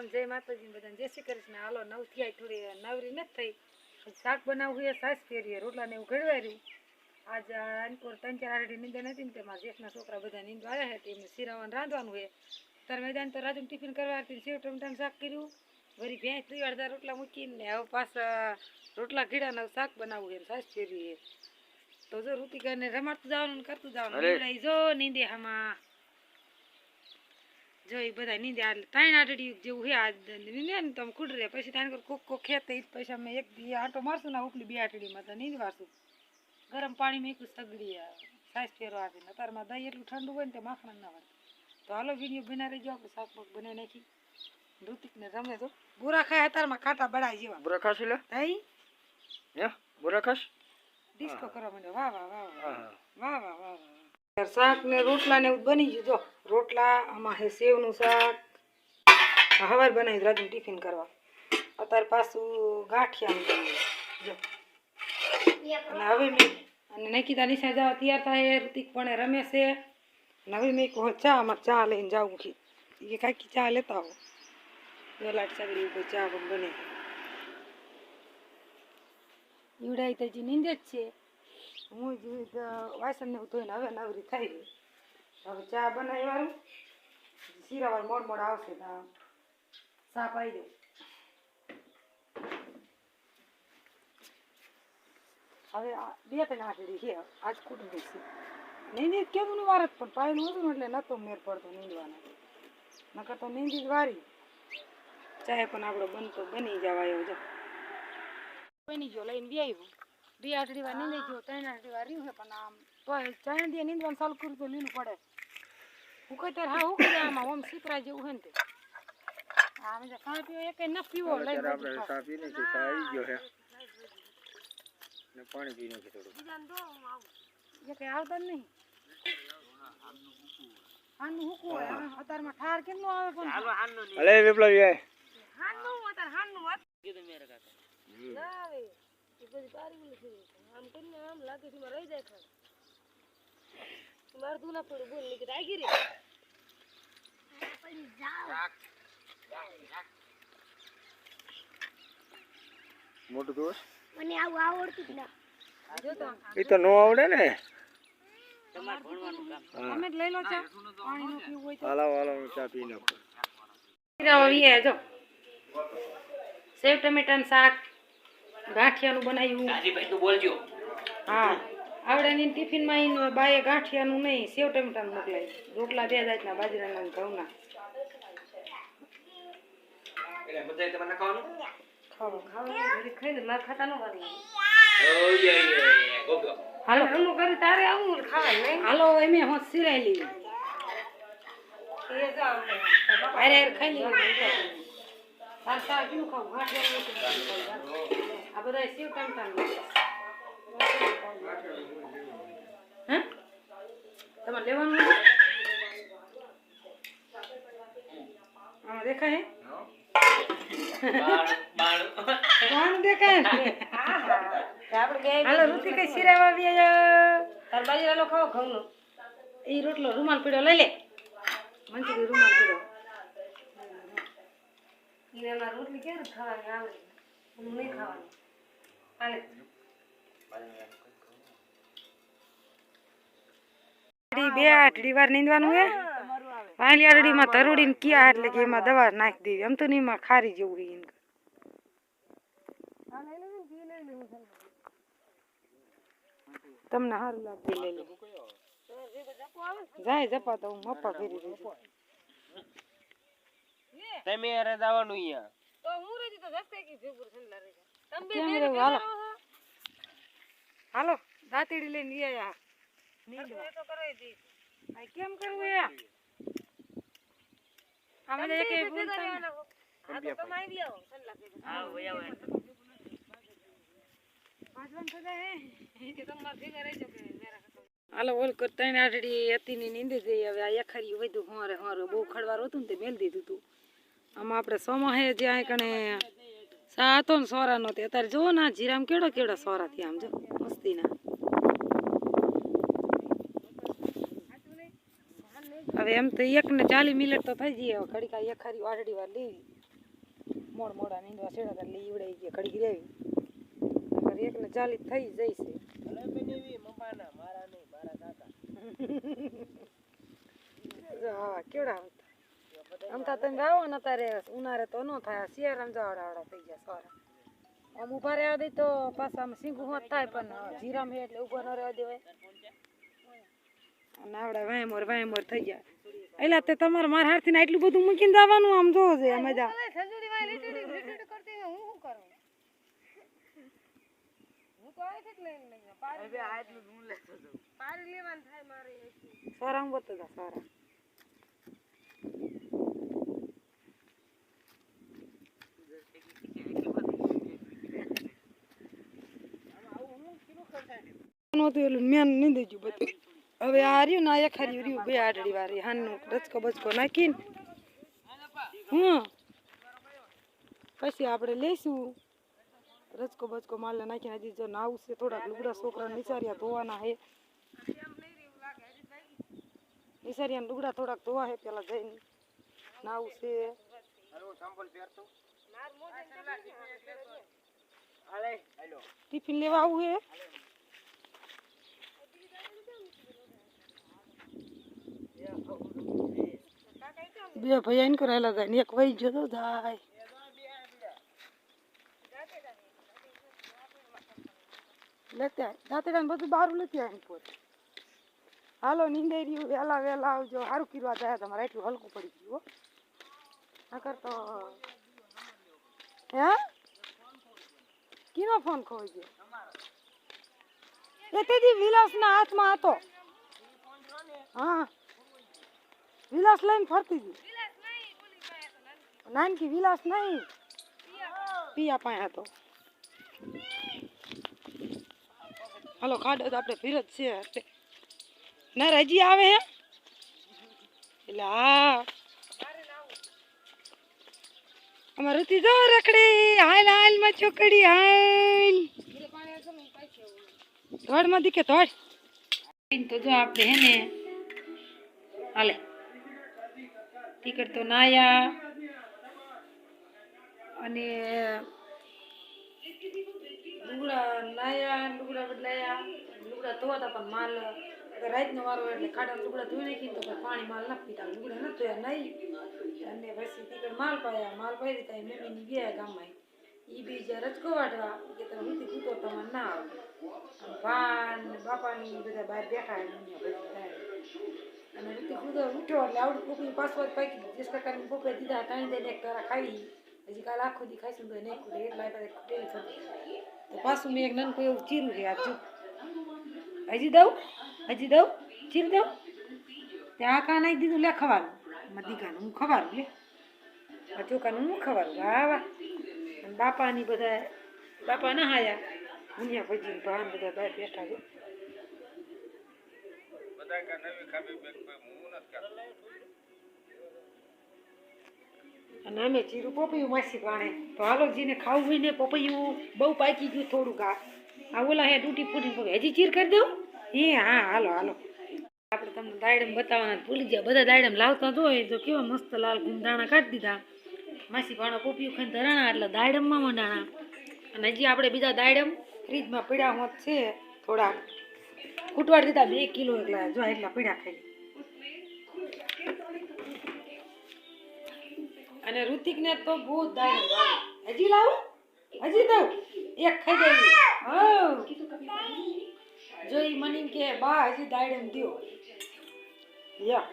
રામ જય માતાજી બધાને. જય શ્રી કૃષ્ણ. હાલો નવ થયા થોડી નવરી નથી થઈ. શાક બનાવવું એ સાસ ફેરીએ રોટલાને એવું ઘડવાર્યું. આજે અનકોર ત્રણ ચાર આરડી નીંદર નથી ને તેમાં જેઠના છોકરા બધા નીંદવા આવ્યા હતા એમને શીરાવાનું રાંધવાનું હોય તાર મેદાન તો રાજુ ટિફિન કરવા આવતી સેવ ટમટાનું શાક કર્યું. વળી ભેંસ ત્રી અડધા રોટલા મૂકીને ને હવે પાછા રોટલા ઘીડાને શાક બનાવવું એમ સાસ ફેરવી તો જો ઋતિકાને રમાડતું જવાનું ને કરતું જવાનું જો નીંદે આમાં જો એ બધા નીંદે આ ત્રણ આટડી જેવું હે આ નીંદે ને તમે ખુડ રહે. પછી તાને કર કોક કોક ખેતે ઈ પૈસા પછી અમે એક દી આંટો મારશું ને ઉપલી બે આટડીમાં તો નીંદ વારશું ગરમ પાણી મેકું સગડી આ સાઈઝ ફેરવા આપીને. અત્યારમાં દહીં એટલું ઠંડુ હોય ને તે માખણ ના હોય. તો હાલો વીડિયો બના રહેજો આપણે શાક પાક બનાવી નાખી. ઋતિકને રમે તો. બુરા ખાય અત્યારમાં કાંટા બળાય જેવા. બુરા ખાશ એટલે થઈ હે? બુરા ખાશ? ડિસ્કો કરવા માંડ્યો. વાહ વાહ વાહ વાહ વાહ વાહ વાહ વાહ. શાક ને રોટલા ને એવું બની ગયું. જો, રોટલા, આમાં છે સેવનું શાક. હવાર બનાવી રાજુ ટિફિન કરવા. અત્યારે પાછું ગાંઠિયા જો. અને હવે મેં અને નૈકિતા નિશા જવા તૈયાર થાય ઋતિક પણ રમે છે. અને હવે મેં કહું ચા અમારે ચા લઈને જાઉં કે એ કાંઈક ચા લેતા આવો. વેલાટ કોઈ ચા પણ બને. ઈવડાઈ તો હજી નીંદે જ છે. હું જ વાસણ ને ધોઈને હવે નવરી થઈ ગઈ. હવે ચા બનાવી વાળું શીરાવાળું મોડ મોડ આવશે તો ચા પાઈ દઉં. હવે બે ત્રણ આટલી છે આજ કુટુંબી છે. નીંદી કેમનું વાર જ પણ પાયનું હતું ને એટલે નતો મેર પડતો નીંદવાનો. નકર તો નીંદી જ વારી. ચાય પણ આપણો બનતો બની જવાય જો. બની ગયો, લઈને બી આવ્યું બે આઠડી વાર નીંદી ગયો ત્રણ આઠડી વાર રહ્યું છે પણ આમ તો ચાર દી નીંદવાનું ચાલુ કર્યું તો લીલું પડે હું કઈ ત્યારે હા હું કઈ આમાં ઓમ શીકરા જેવું છે ને તે હા અમે ખાવા પીવા એક ન પીવો લઈ અત્યારે આપણે ચા પી નાખી ચા આવી ગયો છે ને પાણી પી નાખી થોડું એ કઈ આવતા જ નહીં હાનું હુકું હોય હવે અત્યારમાં ઠાર કેમ નો આવે પણ અલે વિપ્લવી આય હાનું અત્યારે હાનું વાત ના આવે એ બધી બારી ઓલી થઈ ગઈ. આમ કરીને આમ લાગે છે એમાં રહી જાય ખાલી મારે તું ના પડ્યું બોલ નીકળી આગી રે મોટું દોસ મને આવું આવડતું જ ના. જો તો. એ તો નો આવડે ને. હા. તમે જ લઈ લો ચા. પાણી નો પીવું હોય તો. હાલો હાલો હું ચા પી નાખું. શીરાઓ વીએ જો. સેવ ટમેટાનું શાક. ગાંઠિયાનું બનાવ્યું. બોલજો. હા આવડે ટિફિન ટિફિનમાં ઈન બાએ ગાંઠિયાનું નહીં સેવ ટમેટાનું મોકલાય. રોટલા બે જાતના બાજરાના ને ઘઉંના. ખાવા ખાવા ઘડી ખાઈને મારે ખાતા ન વાળી હાલો. હમું કરી તારે આવું ખાવાય હાલો એમે હોત સિરાઈ લઈ અરે ખાઈ તાર ખાવું? આ બધા શિવ ટમટાનું હે? તમારે લેવાનું? દેખાય કોણ દેખાય? હાલો ઋતિક શિરાવા આવી તાર બાજરાનો ખાવો ઘઉંનો. એ રોટલો રૂમાલ પીડો લઈ લે. મંચુરી રૂમાલ પીડો એમાં રોટલી કેમ ખાવાની આવડે હું નહીં ખાવાની. હાલે બે આટલી વાર નીંદવાનું હે? પાણી આરડીમાં તરુડીને ક્યાં એટલે કે એમાં દવા નાખી દેવી. એમ તો નહીં એમાં ખારી જેવું એને. તમને સારું લાગતું લઈ લે. જાય જપા તો હું મપ્પા ફેરી દઈશ. તમે યાર જવાનું અહીંયા. કેમ રહેવું? હાલો હાલો દાંતેડી લઈને ઈ આયા. નીંદવા. આ કેમ કરવું એ? આમાં તો એકેય બોલતા નહીં. હાલો ઓલ કર ત્રણ આઠડી હતી ની નીંદી જઈ. હવે આ એખારી વધુ હોરે હોરે બહુ ખડવાર હતું ને તે મેલ દીધું તું. આમાં આપણે સોમાહે જ્યાં કણે સાતો ને સોરાનો નહોતી અત્યારે જુઓ ને જીરામ કેડો કેડો સોરા થયા આમ જો મસ્તીના. હવે એમ તો એક ને ચાલી મિનિટ તો થઈ જઈએ. ઘડીક આ એખારી વાડડી વાર લેવી મોડ મોડા નીંદવા છેડા એટલે ઈવડે ગયા ઘડીક રેવી એક એકને ચાલી થઈ જાય છે. કેવડા આમ તો તમે આવો ને તારે ઉનાળે તો ન થાય શિયાળામાં જાવડાવડા થઈ ગયા સારા. આમ ઊભા રહેવા દે તો પાછા આમ સિંગું હોત થાય પણ જીરામ હે એટલે ઊભા ન રહેવા દેવાય. અને આવડે વાયમોર વાયમોર થઈ ગયા. એલા તે તમારે મારા હાથથી ને એટલું બધું મૂકીને જવાનું આમ જોવો છે મજા. સારા બતો હતા સારા નહોતું એટલે મેન નહીં ગયું બધું. હવે આ રહ્યું ને આ એક હારી રહ્યું, બે આડડી વારી હાનનું રચકો બચકો નાખીને. હમ. પછી આપણે લઈશું. રચકો બચકો માલને નાખીને હજી જો નાવું છે, થોડાક લુગડા છોકરાને નિસાર્યા ધોવાના હે નિસાર્યા લુગડા થોડાક ધોવા હે પેલા જઈને નાવું છે. ટિફિન લેવા આવું હે બે ભાઈ ઇનકો કરાયેલા જાય ને એક વહી ગયો તો જાય. લેતે દાંતડા બધું બહાર લેતી આવીને પોત. હાલો, નીંદાઈ રહ્યું. વહેલા વહેલા આવજો. સારું કીરવા જાય તમારે. એટલું હલકું પડી ગયું નકર તો હે? કીનો ફોન ખોઈ ગયો? એ તેજી વિલાસના હાથમાં હતો. હા. વિલાસ લઈને ફરતી હતી. નાનકી. વિલાસ નહીં. પિયા પાસે. હતો. હાલો ખાડો તો આપણે ફીરત છે. ના રજી આવે હે? એટલે હા. અમાર રુચિ જો રખડી. હાલ હાલમાં છોકડી હાલ. ધોડમાં દીકે ધોડ તો જો આપણે હે ને હાલે. ટિકટ તો નાયા અને લુગડા લાયા લુગડા બદલાયા. લુગડા ધોવાતા પણ માલ રાતનો વારો એટલે ખાડા લુગડા ધોઈ નાખીને તો પાણી માલ ના પીતા લુગડા ન ધોયા, નહીં. અને પછી ટીકડ માલ પાયા. માલ પાઈ દીધા. મમ્મીની ગયા ગામમાં. એ બી જે રચકો વાટવા કે તમે હું કૂતો તમારે ના આવે. ભાન, બાપાની બધા બહાર બેઠા બધી. અને રીતે કૂદો ઉઠ્યો એટલે આવડું કૂકની પાસવર્ડ પાકી જે પ્રકારની પોપે દીધા ત્રણ દઈને એક કરા ખાવી હજી કાલ આખો દી ખાઈશું તો નહીં ખૂટે એટલા બધા ખૂટેલી થતી. તો પાછું મેં એક નાનકું એવું ચીરું છે આપજો હજી દઉં? હજી દઉં? ચીર દઉં? તે આ કા નાખી દીધું લે ખવાનું દીકાનું હું ખવારું લે. આ ચોખાનું હું ખવારું? વાહ વાહ. બાપાની બધા બાપા ના હાયા. બેઠા અને અમે જીરું પોપૈયું માસી પાણે તો હાલો જીને ખાવું હોય ને પોપૈયું બહુ પાકી ગયું થોડું ઘા આ ઓલા હે તૂટી ફૂટી પગે. હજી ચીર કરી દઉં? હે, હા, હાલો હાલો. આપણે તમને દાયડમ બતાવવાના ભૂલી ગયા. બધા દાયડમ લાવતા તો હોય તો કેવા મસ્ત લાલ ગુંદાણા કાઢી દીધા. માસી ભાણો પોપિયું ખાઈને ધરાણા એટલે દાયડમમાં મંડાણા અને હજી આપણે બીજા દાયડમ ફ્રીજમાં પીડા હોત છે થોડા કૂટવાડ દીધા, બે કિલો એકલા જો એટલા પીડા ખાઈ અને ઋતિકને તો બહુ દાયડમ હજી લાવું? હજી દઉં એક ખાઈ દેવી હો જો એ મને કે, બા, હજી દાડમ દિયો. યા.